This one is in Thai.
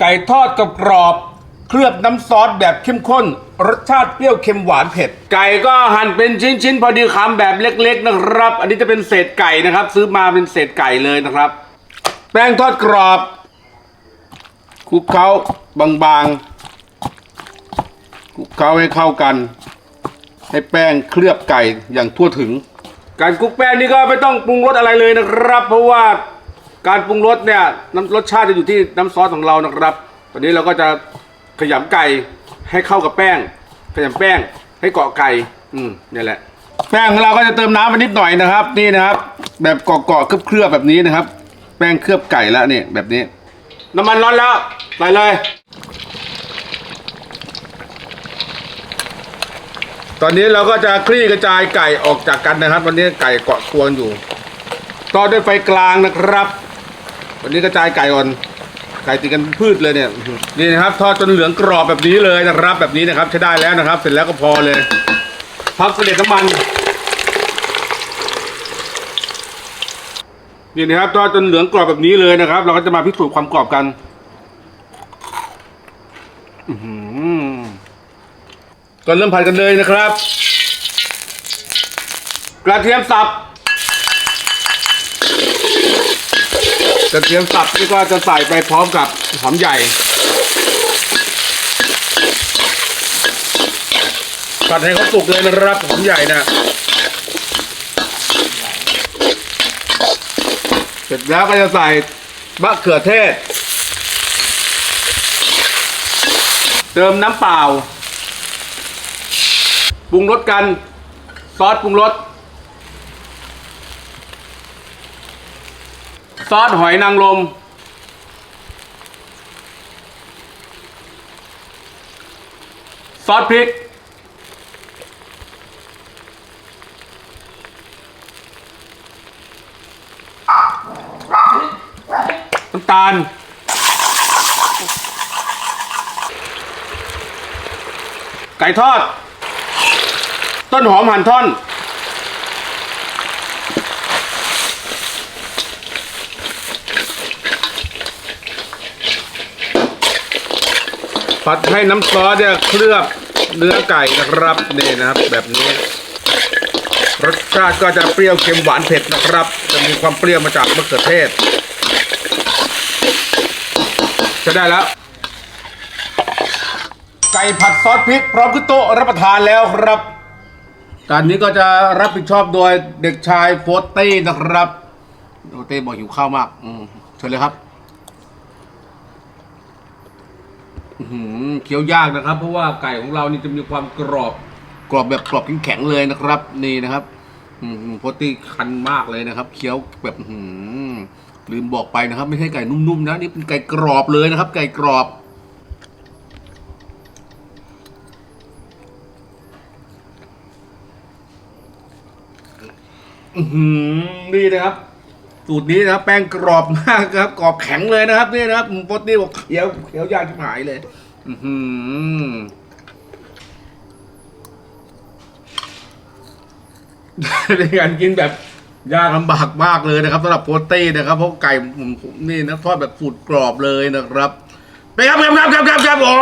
ไก่ทอดกับกรอบ เคลือบน้ำซอสแบบเข้มข้น รสชาติเปรี้ยวเค็มหวานเผ็ด ไก่ก็หั่นเป็นชิ้นๆ พอดีคำแบบเล็กๆนะครับ อันนี้จะเป็นเศษไก่นะครับ ซื้อมาเป็นเศษไก่เลยนะครับ แป้งทอดกรอบคลุกเคล้าบางๆคลุกเคล้าให้เข้ากัน ให้แป้งเคลือบไก่อย่างทั่วถึง การคลุกแป้งนี่ก็ไม่ต้องปรุงรสอะไรเลยนะครับ เพราะว่า การปรุงรสเนี่ยน้ำรสชาติจะอยู่ที่น้ำซอสของเรานะครับ ตอนนี้เราก็จะขยำไก่ให้เข้ากับแป้ง ขยำแป้งให้เกาะไก่ อืมนี่แหละ แป้งของเราก็จะเติมน้ำไปนิดหน่อยนะครับ นี่นะครับ แบบเกาะๆเคลือบๆแบบนี้นะครับ แป้งเคลือบไก่แล้วนี่แบบนี้ น้ำมันร้อนแล้วใส่เลย ตอนนี้เราก็จะคลี่กระจายไก่ออกจากกันนะครับวันนี้ไก่เกาะควงอยู่ทอด้วยไฟกลางนะครับ วันนี้กระจายไก่อ่อนไก่ติดกันพืชเลยเนี่ยนี่นะครับทอดจนเหลืองกรอบแบบนี้เลยนะครับ แบบนี้นะครับใช้ได้แล้วนะครับ เสร็จแล้วก็พอเลย พักเสด็จน้ำมันนี่นะครับทอดจนเหลืองกรอบแบบนี้เลยนะครับ เราก็จะมาพิสูจน์ความกรอบกันอือหือก่อนเริ่มผัดกันเลยนะครับ กระเทียมสับ กระเทียมสับนี่ก็จะใส่ไปพร้อมกับหอมใหญ่ผัดให้เขาสุกเลยนะครับหอมใหญ่นะเสร็จแล้วก็จะใส่มะเขือเทศ เติมน้ำเปล่าปรุงรสกัน ซอสปรุงรส ซอสหอยนางรมซอสพริก น้ำตาล ไก่ทอด ต้นหอมหั่นท่อนัดให้น้ำซอสเนี่ยเคลือบเนื้อไก่นะครับนี่นะครับ แบบนี้รสชาติก็จะเปรี้ยวเค็มหวานเผ็ดนะครับ จะมีความเปรี้ยวมาจากมะเขือเทศ จะได้แล้ว ไก่ผัดซอสพริกพร้อมขึ้นโต๊ะรับประทานแล้วครับการนี้ก็จะรับผิดชอบโดยเด็กชายโฟตี้นะครับโฟตตี้บอกหิวข้าวมาก อืมเชิญเลยครับ อื้อหือเคี้ยวยากนะครับ เพราะว่าไก่ของเรานี่จะมีความกรอบกรอบแบบกรอบแข็งๆเลยนะครับ นี่นะครับอืมโพตตี้คันมากเลยนะครับ เคี้ยวแบบอื้อหือลืมบอกไปนะครับ ไม่ใช่ไก่นุ่มๆนะนี่เป็นไก่กรอบเลยนะครับ ไก่กรอบ อือหือนี่นะครับ สูตรนี้นะครับแป้งกรอบมากครับ กรอบแข็งเลยนะครับนี่นะครับโปรตีบอกเคี้ยวเคี้ยวยากชิบหายเลย อือหือเป็นการกินแบบยากลำบากมากเลยนะครับสำหรับโปรตีนะครับเพราะไก่นี่นะทอดแบบสูตรกรอบเลยนะครับ ไปครับครับครับครับครับโอ้